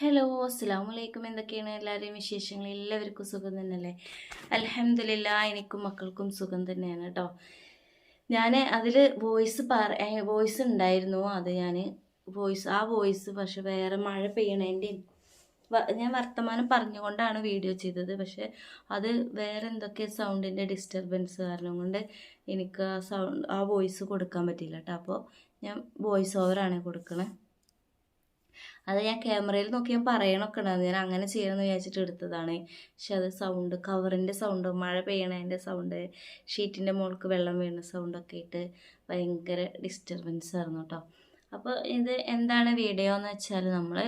Hello അസ്സാം വലൈക്കും എന്തൊക്കെയാണ് എല്ലാവരെയും വിശേഷങ്ങൾ? എല്ലാവർക്കും സുഖം തന്നെയല്ലേ? അലഹമില്ല എനിക്കും മക്കൾക്കും സുഖം തന്നെയാണ് കേട്ടോ. ഞാൻ അതിൽ വോയിസ് പറ വോയിസ് ഉണ്ടായിരുന്നു. അത് ഞാൻ വോയിസ് ആ വോയിസ് പക്ഷെ വേറെ മഴ പെയ്യണേന്റെയും ഞാൻ വർത്തമാനം പറഞ്ഞുകൊണ്ടാണ് വീഡിയോ ചെയ്തത്. പക്ഷെ അത് വേറെ എന്തൊക്കെ സൗണ്ടിന്റെ ഡിസ്റ്റർബൻസ് കാരണം കൊണ്ട് എനിക്ക് ആ സൗണ്ട് ആ വോയിസ് കൊടുക്കാൻ പറ്റിയില്ല കേട്ടോ. അപ്പോൾ ഞാൻ വോയിസ് ഓവറാണ് കൊടുക്കണേ. അത് ഞാൻ ക്യാമറയിൽ നോക്കി ഞാൻ പറയണൊക്കെ ഉണ്ടായിരുന്നു ഞാൻ അങ്ങനെ ചെയ്യണമെന്ന് വിചാരിച്ചിട്ട് എടുത്തതാണ്. പക്ഷെ അത് സൗണ്ട് കവറിന്റെ സൗണ്ട് മഴ പെയ്യണതിന്റെ സൗണ്ട് ഷീറ്റിന്റെ മുകൾക്ക് വെള്ളം വീഴുന്ന സൗണ്ടൊക്കെ ആയിട്ട് ഭയങ്കര ഡിസ്റ്റർബൻസ് ആയിരുന്നു കേട്ടോ അപ്പോൾ ഇത് എന്താണ് വീഡിയോ എന്ന് വെച്ചാൽ നമ്മൾ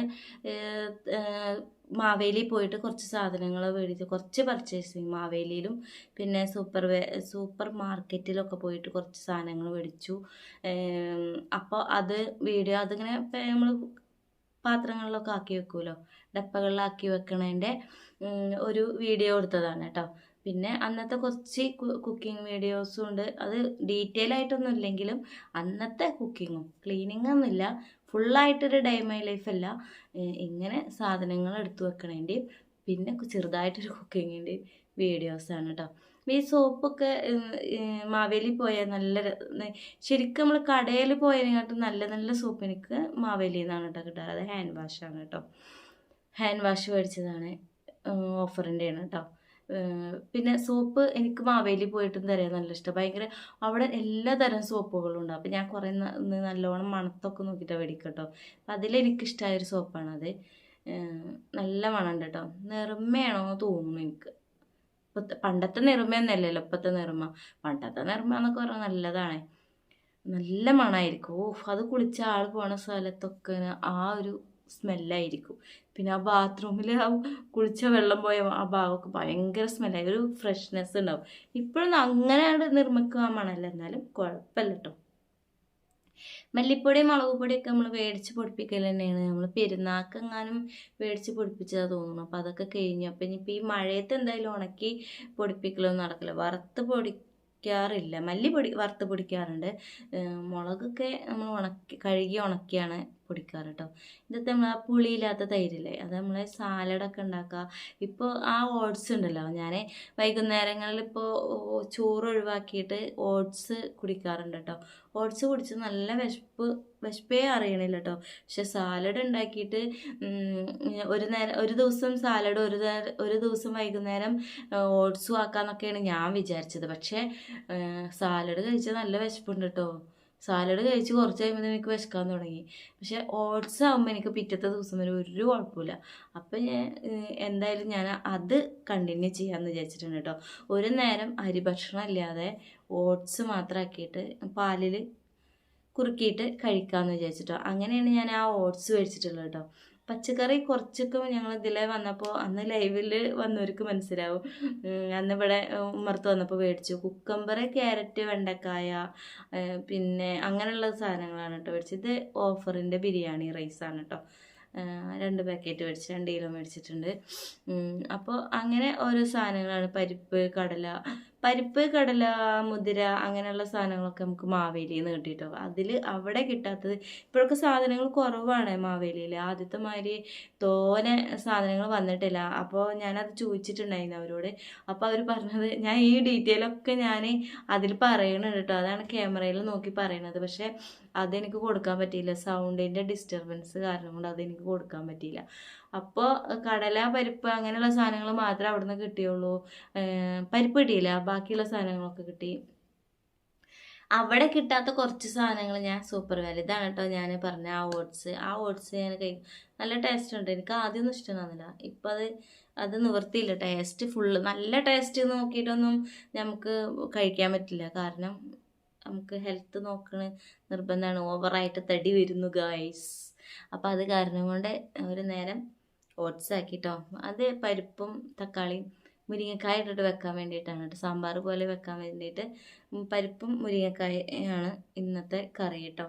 മാവേലി പോയിട്ട് കുറച്ച് സാധനങ്ങൾ മേടിച്ച് കുറച്ച് പർച്ചേസിങ് മാവേലിയിലും പിന്നെ സൂപ്പർ വേ സൂപ്പർ മാർക്കറ്റിലൊക്കെ പോയിട്ട് കുറച്ച് സാധനങ്ങൾ മേടിച്ചു. അപ്പോൾ അത് വീഡിയോ അതിങ്ങനെ നമ്മൾ പാത്രങ്ങളിലൊക്കെ ആക്കി വെക്കുമല്ലോ ഡപ്പകളിലാക്കി വെക്കണതിന്റെ ഒരു വീഡിയോ എടുത്തതാണ് കേട്ടോ. പിന്നെ അന്നത്തെ കുറച്ച് കുക്കിംഗ് വീഡിയോസും ഉണ്ട്. അത് ഡീറ്റെയിൽ ആയിട്ടൊന്നും ഇല്ലെങ്കിലും അന്നത്തെ കുക്കിങ്ങും ക്ലീനിങ് ഒന്നുമില്ല. ഫുള്ളായിട്ടൊരു ഡേ മൈ ലൈഫ് അല്ല. ഇങ്ങനെ സാധനങ്ങൾ എടുത്തു വെക്കണതിന്റെയും പിന്നെ ചെറുതായിട്ടൊരു കുക്കിങ്ങിന്റെയും വീഡിയോസാണ് കേട്ടോ. ഈ സോപ്പൊക്കെ മാവേലി പോയാൽ നല്ല ശരിക്കും നമ്മൾ കടയിൽ പോയതിനെക്കാട്ടും നല്ല നല്ല സോപ്പ് എനിക്ക് മാവേലിയിൽ നിന്നാണ് കേട്ടോ കിട്ടാറ്. അത് ഹാൻഡ് വാഷാണ് കേട്ടോ. ഹാൻഡ് വാഷ് മേടിച്ചതാണ് ഓഫറിന്റെയാണ് കേട്ടോ. ഏഹ് പിന്നെ സോപ്പ് എനിക്ക് മാവേലി പോയിട്ടും തരാൻ നല്ല ഇഷ്ടം. ഭയങ്കര അവിടെ എല്ലാ തരം സോപ്പുകളും ഉണ്ട്. അപ്പോൾ ഞാൻ കുറേ നല്ലോണം മണത്തൊക്കെ നോക്കിയിട്ട് മേടിക്കട്ടോ. അപ്പം അതിലെനിക്കിഷ്ടമായൊരു സോപ്പാണത്. നല്ല നല്ല മണമുണ്ട് കേട്ടോ. നിറമയാണോ തോന്നുന്നു എനിക്ക്. പണ്ടത്തെ നിർമ്മ നിറമയൊന്നല്ലല്ലോ ഇപ്പോഴത്തെ നിർമ്മ പണ്ടത്തെ നിർമ്മ എന്നൊക്കെ പറഞ്ഞാൽ നല്ലതാണ്. നല്ല മണമായിരിക്കും ഓ അത് കുളിച്ച ആൾ പോണ സ്ഥലത്തൊക്കെ ആ ഒരു സ്മെല്ലായിരിക്കും. പിന്നെ ആ ബാത്റൂമിൽ ആ കുളിച്ച വെള്ളം പോയ ആ ഭാഗമൊക്കെ ഭയങ്കര സ്മെല്ലായി ഒരു ഫ്രഷ്നെസ് ഉണ്ടാവും. ഇപ്പോഴൊന്നും അങ്ങനെ നിർമ്മിക്കുക മണല്ല. എന്നാലും കുഴപ്പമില്ല കേട്ടോ മല്ലിപ്പൊടി മുളക് പൊടിയൊക്കെ നമ്മൾ മേടിച്ച് പൊടിപ്പിക്കൽ തന്നെയാണ്. നമ്മൾ പെരുന്നാക്കെങ്ങാനും മേടിച്ച് പൊടിപ്പിച്ചതാ തോന്നുന്നു. അപ്പോൾ അതൊക്കെ കഴിഞ്ഞു. അപ്പോൾ ഇനിയിപ്പോൾ ഈ മഴയത്ത് എന്തായാലും ഉണക്കി പൊടിപ്പിക്കലൊന്നും നടക്കില്ല. വറുത്ത് പൊടിക്കാറില്ല. മല്ലിപ്പൊടി വറുത്ത് പൊടിക്കാറുണ്ട്. മുളകൊക്കെ നമ്മൾ ഉണക്കി കഴുകി ഉണക്കിയാണ് പൊടിക്കാറ് കേട്ടോ ഇതൊക്കെ നമ്മൾ ആ പുളിയില്ലാത്ത തൈരില്ലേ അത് നമ്മൾ സാലഡൊക്കെ ഉണ്ടാക്കുക ഇപ്പോൾ ആ ഓട്സ് ഉണ്ടല്ലോ ഞാൻ വൈകുന്നേരങ്ങളിൽ ഇപ്പോൾ ചോറ് ഒഴിവാക്കിയിട്ട് ഓട്സ് കുടിക്കാറുണ്ട് കേട്ടോ ഓട്സ് കുടിച്ച് നല്ല വിശപ്പ് വിശപ്പേ അറിയണില്ല കേട്ടോ പക്ഷെ സാലഡ് ഉണ്ടാക്കിയിട്ട് ഒരു നേരം ഒരു ദിവസം സാലഡ് ഒരു നേരം ഒരു ദിവസം വൈകുന്നേരം ഓട്സും ആക്കാന്നൊക്കെയാണ് ഞാൻ വിചാരിച്ചത്. പക്ഷേ സാലഡ് കഴിച്ചാൽ നല്ല വിശപ്പുണ്ട് കേട്ടോ സാലഡ് കഴിച്ച് കുറച്ച് കഴിയുമ്പോൾ എനിക്ക് വിശക്കാൻ തുടങ്ങി. പക്ഷേ ഓട്സ് ആകുമ്പോൾ എനിക്ക് പിറ്റത്തെ ദിവസം വരെ ഒരു കുഴപ്പമില്ല. അപ്പം ഞാൻ എന്തായാലും ഞാൻ അത് കണ്ടിന്യൂ ചെയ്യാമെന്ന് വിചാരിച്ചിട്ടുണ്ട് കേട്ടോ. ഒരു നേരം അരി ഭക്ഷണം ഇല്ലാതെ ഓട്സ് മാത്രമാക്കിയിട്ട് പാലിൽ കുറുക്കിയിട്ട് കഴിക്കാമെന്ന് വിചാരിച്ചിട്ടോ. അങ്ങനെയാണ് ഞാൻ ആ ഓട്സ് മേടിച്ചിട്ടുള്ളത് കേട്ടോ. പച്ചക്കറി കുറച്ചൊക്കെ ഞങ്ങൾ ഇതിലെ വന്നപ്പോൾ അന്ന് ലൈവിൽ വന്നവർക്ക് മനസ്സിലാവും. അന്ന് ഇവിടെ ഉമ്മർത്ത് വന്നപ്പോൾ മേടിച്ചു. കുക്കമ്പർ ക്യാരറ്റ് വെണ്ടക്കായ പിന്നെ അങ്ങനെയുള്ള സാധനങ്ങളാണ് കേട്ടോ മേടിച്ചത്. ഇത് ഓഫറിന്റെ ബിരിയാണി റൈസാണ് കേട്ടോ. രണ്ട് പാക്കറ്റ് മേടിച്ച് രണ്ട് കിലോ മേടിച്ചിട്ടുണ്ട്. അപ്പോൾ അങ്ങനെ ഓരോ സാധനങ്ങളാണ്. പരിപ്പ് കടല പരിപ്പ് കടല മുതിര അങ്ങനെയുള്ള സാധനങ്ങളൊക്കെ നമുക്ക് മാവേലിയിൽ നിന്ന് കിട്ടിയിട്ടോ അതിൽ അവിടെ കിട്ടാത്തത് ഇപ്പോഴൊക്കെ സാധനങ്ങൾ കുറവാണ് മാവേലിയിൽ ആദ്യത്തെ മാതിരി തോനെ സാധനങ്ങൾ വന്നിട്ടില്ല. അപ്പോൾ ഞാനത് ചോദിച്ചിട്ടുണ്ടായിരുന്നു അവരോട്. അപ്പോൾ അവർ പറഞ്ഞത് ഞാൻ ഈ ഡീറ്റെയിൽ ഒക്കെ ഞാൻ അതിൽ പറയണുണ്ട് കേട്ടോ അതാണ് ക്യാമറയിൽ നോക്കി പറയണത്. പക്ഷേ അതെനിക്ക് കൊടുക്കാൻ പറ്റിയില്ല. സൗണ്ടിന്റെ ഡിസ്റ്റർബൻസ് കാരണം കൊണ്ട് അതെനിക്ക് കൊടുക്കാൻ പറ്റിയില്ല. അപ്പോൾ കടല പരിപ്പ് അങ്ങനെയുള്ള സാധനങ്ങൾ മാത്രമേ അവിടുന്ന് കിട്ടിയുള്ളൂ. പരിപ്പ് കിട്ടിയില്ല. ബാക്കിയുള്ള സാധനങ്ങളൊക്കെ കിട്ടി. അവിടെ കിട്ടാത്ത കുറച്ച് സാധനങ്ങൾ ഞാൻ സൂപ്പർ വാല്യൂ ഇതാണ് കേട്ടോ ഞാൻ പറഞ്ഞ ആ ഓട്സ് ആ ഓട്സ് ഞാൻ കഴിക്കും നല്ല ടേസ്റ്റ് ഉണ്ട്. എനിക്ക് ആദ്യമൊന്നും ഇഷ്ടമാകുന്നില്ല ഇപ്പം അത് അത് നിവർത്തിയില്ല. ടേസ്റ്റ് ഫുള്ള് നല്ല ടേസ്റ്റ് നോക്കിയിട്ടൊന്നും നമുക്ക് കഴിക്കാൻ പറ്റില്ല. കാരണം നമുക്ക് ഹെൽത്ത് നോക്കണ നിർബന്ധമാണ്. ഓവറായിട്ട് തടി വരുന്നു ഗായ്സ് അപ്പോൾ അത് കാരണം കൊണ്ട് ഒരു നേരം ഓട്സ് ആക്കിട്ടോ അത് പരിപ്പും തക്കാളിയും മുരിങ്ങക്കായ ഇട്ടിട്ട് വെക്കാൻ വേണ്ടിയിട്ടാണ് കേട്ടോ. സാമ്പാർ പോലെ വെക്കാൻ വേണ്ടിയിട്ട് പരിപ്പും മുരിങ്ങക്കായാണ് ഇന്നത്തെ കറി കേട്ടോ.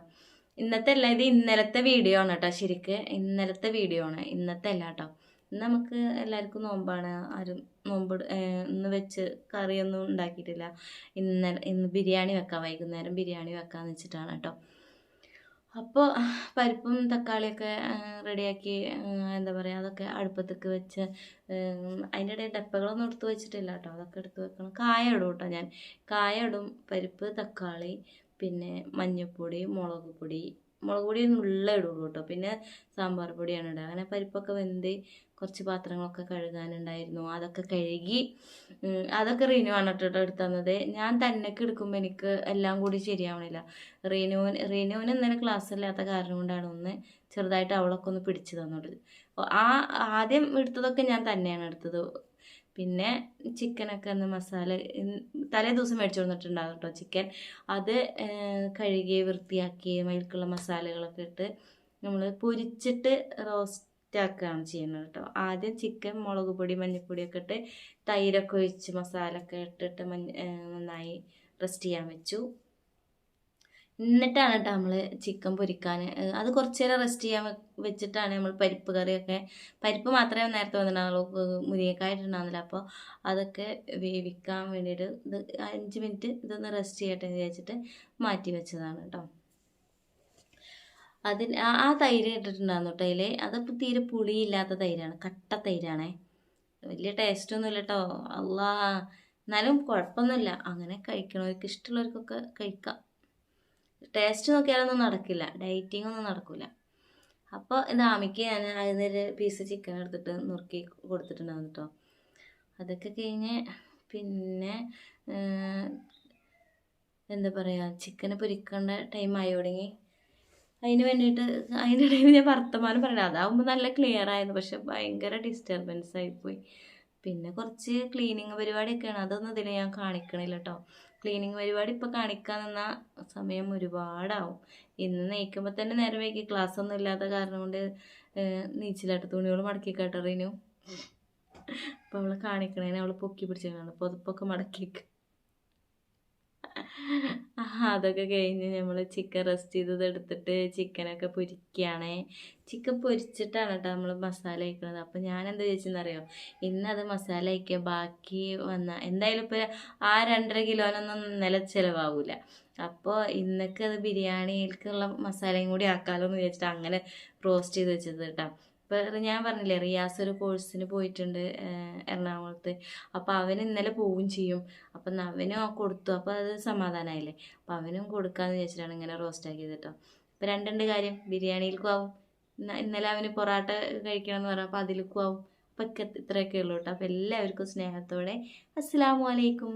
ഇന്നത്തെ അല്ല ഇത് ഇന്നലത്തെ വീഡിയോ ആണ് കേട്ടോ ശരിക്ക്. ഇന്നലത്തെ വീഡിയോ ആണ്. ഇന്നത്തെ അല്ല കേട്ടോ. ഇന്ന് നമുക്ക് എല്ലാവർക്കും നോമ്പാണ്. ആരും നോമ്പ് ഇന്ന് വെച്ച് കറിയൊന്നും ഉണ്ടാക്കിയിട്ടില്ല. ഇന്നലെ ഇന്ന് ബിരിയാണി വെക്കാം. വൈകുന്നേരം ബിരിയാണി വെക്കാമെന്ന് വെച്ചിട്ടാണ് കേട്ടോ. അപ്പോൾ പരിപ്പും തക്കാളിയൊക്കെ റെഡിയാക്കി എന്താ പറയുക അതൊക്കെ അടുപ്പത്തേക്ക് വെച്ച് അതിന്റെ ഇടയിൽ ഡപ്പകളൊന്നും എടുത്ത് വെച്ചിട്ടില്ല കേട്ടോ. അതൊക്കെ എടുത്ത് വെക്കണം. കായ ഇടും കേട്ടോ ഞാൻ. കായ ഇടും. പരിപ്പ് തക്കാളി പിന്നെ മഞ്ഞൾപ്പൊടി മുളക് പൊടി മുളക് പൊടി ഉള്ള ഇടുള്ളൂ കേട്ടോ പിന്നെ സാമ്പാർ പൊടിയാണ് ഇടുക അങ്ങനെ പരിപ്പൊക്കെ വെന്ത് കുറച്ച് പാത്രങ്ങളൊക്കെ കഴുകാനുണ്ടായിരുന്നു. അതൊക്കെ കഴുകി അതൊക്കെ റീനു ആണ് കേട്ടോ എടുത്തു തന്നത്. ഞാൻ തന്നെക്ക് എടുക്കുമ്പോൾ എനിക്ക് എല്ലാം കൂടി ശരിയാവണില്ല. റീനുവിന് റീനുവിന് ഇന്നലെ ക്ലാസ് ഇല്ലാത്ത കാരണം കൊണ്ടാണ് ഒന്ന് ചെറുതായിട്ട് അവളൊക്കെ ഒന്ന് പിടിച്ചു തന്നത്. ആ ആദ്യം എടുത്തതൊക്കെ ഞാൻ തന്നെയാണ് എടുത്തത്. പിന്നെ ചിക്കനൊക്കെ ഒന്ന് മസാല തലേ ദിവസം മേടിച്ചു കൊടുത്തിട്ടുണ്ടാകും കേട്ടോ ചിക്കൻ. അത് കഴുകി വൃത്തിയാക്കി അതിലേക്കുള്ള മസാലകളൊക്കെ ഇട്ട് നമ്മൾ പൊരിച്ചിട്ട് റോസ്റ്റാക്കുകയാണ് ചെയ്യുന്നത് കേട്ടോ ആദ്യം ചിക്കൻ മുളക് പൊടി മഞ്ഞൾപ്പൊടിയൊക്കെ ഇട്ട് തൈരൊക്കെ ഒഴിച്ച് മസാലൊക്കെ ഇട്ടിട്ട് നന്നായി റെസ്റ്റ് ചെയ്യാൻ വെച്ചു. എന്നിട്ടാണ് കേട്ടോ നമ്മൾ ചിക്കൻ പൊരിക്കാൻ അത് കുറച്ച് നേരം റെസ്റ്റ് ചെയ്യാൻ വെച്ചിട്ടാണ് നമ്മൾ പരിപ്പ് കറിയൊക്കെ. പരിപ്പ് മാത്രമേ നേരത്തെ വന്നിട്ടുണ്ടാവുള്ളൂ. മുരിങ്ങക്കായ അപ്പോൾ അതൊക്കെ വേവിക്കാൻ വേണ്ടിയിട്ട് ഇത് അഞ്ച് മിനിറ്റ് ഇതൊന്ന് റെസ്റ്റ് ചെയ്യട്ടെ എന്ന് വിചാരിച്ചിട്ട് മാറ്റി വെച്ചതാണ് കേട്ടോ അതിന് ആ ആ തൈര് ഇട്ടിട്ടുണ്ടായിരുന്നു കേട്ടോ അതിൽ അതിപ്പോൾ തീരെ പുളിയില്ലാത്ത തൈരാണ്. കട്ട തൈരാണേ. വലിയ ടേസ്റ്റൊന്നുമില്ല കേട്ടോ അല്ലാ എന്നാലും കുഴപ്പമൊന്നുമില്ല. അങ്ങനെ കഴിക്കണവർക്ക് ഇഷ്ടമുള്ളവർക്കൊക്കെ കഴിക്കാം. ടേസ്റ്റ് നോക്കിയാലൊന്നും നടക്കില്ല. ഡയറ്റിംഗ് ഒന്നും നടക്കില്ല അപ്പോൾ ഇത് ആമിക്ക് ഞാൻ അതിനൊരു പീസ് ചിക്കൻ എടുത്തിട്ട് നുറുക്കി കൊടുത്തിട്ടുണ്ടാവും കേട്ടോ അതൊക്കെ കഴിഞ്ഞ് പിന്നെ എന്താ പറയുക ചിക്കന് പൊരിക്കേണ്ട ടൈം ആയി തുടങ്ങി. അതിന് വേണ്ടിയിട്ട് അതിന്റെ ഇടയിൽ ഞാൻ വർത്തമാനം പറയണം. അതാവുമ്പോൾ നല്ല ക്ലിയർ ആയിരുന്നു. പക്ഷെ ഭയങ്കര ഡിസ്റ്റർബൻസ് ആയിപ്പോയി പിന്നെ കുറച്ച് ക്ലീനിങ് പരിപാടിയൊക്കെയാണ്. അതൊന്നും ഇതിൽ ഞാൻ കാണിക്കണില്ല കേട്ടോ ക്ലീനിങ് പരിപാടി ഇപ്പോൾ കാണിക്കാൻ നിന്ന സമയം ഒരുപാടാവും. ഇന്ന് നയിക്കുമ്പോൾ തന്നെ നേരം വൈകി. ക്ലാസ് ഒന്നും ഇല്ലാത്ത കാരണം കൊണ്ട് നീച്ചിലാട്ട് തുണികൾ മടക്കി കേട്ടറിനു. അപ്പോൾ അവൾ കാണിക്കണേനെ അവൾ പൊക്കി പിടിച്ചാണ് പൊതുപ്പൊക്കെ മടക്കിക്ക് ആ, അതൊക്കെ കഴിഞ്ഞ് നമ്മൾ ചിക്കൻ റെസ്റ്റ് ചെയ്തത് എടുത്തിട്ട് ചിക്കനൊക്കെ പൊരിക്കുകയാണ് ചിക്കൻ പൊരിച്ചിട്ടാണ് കേട്ടോ നമ്മൾ മസാല അയക്കുന്നത് അപ്പം ഞാൻ എന്താ ചോദിച്ചെന്നറിയോ? ഇന്നത് മസാല അയക്കുക ബാക്കി വന്ന എന്തായാലും ഇപ്പോൾ ആ രണ്ടര കിലോനൊന്നും നില ചിലവാകില്ല അപ്പോൾ ഇന്നൊക്കെ അത് ബിരിയാണിയിലേക്കുള്ള മസാലയും കൂടി ആക്കാമല്ലോ എന്ന് വിചാരിച്ചിട്ട് അങ്ങനെ റോസ്റ്റ് ചെയ്ത് വെച്ചത് കേട്ടോ ഇപ്പോൾ ഞാൻ പറഞ്ഞില്ലേ റിയാസ് ഒരു കോഴ്സിന് പോയിട്ടുണ്ട് എറണാകുളത്ത്. അപ്പോൾ അവൻ ഇന്നലെ പോവും ചെയ്യും. അപ്പം അവനും ആ കൊടുത്തു. അപ്പോൾ അത് സമാധാനമായില്ലേ അപ്പം അവനും കൊടുക്കാമെന്ന് വിചാരിച്ചിട്ടാണ് ഇങ്ങനെ റോസ്റ്റ് ആക്കി കേട്ടോ അപ്പോൾ രണ്ടുണ്ട് കാര്യം. ബിരിയാണിയിലേക്കും ആവും. ഇന്ന- ഇന്നലെ അവന് പൊറാട്ട കഴിക്കണം എന്ന് പറഞ്ഞപ്പോൾ അതിലേക്കും ആവും. അപ്പം ഇത്രയൊക്കെ ഉള്ളൂ കേട്ടോ അപ്പോൾ എല്ലാവർക്കും സ്നേഹത്തോടെ. അസ്സാം അലൈക്കും.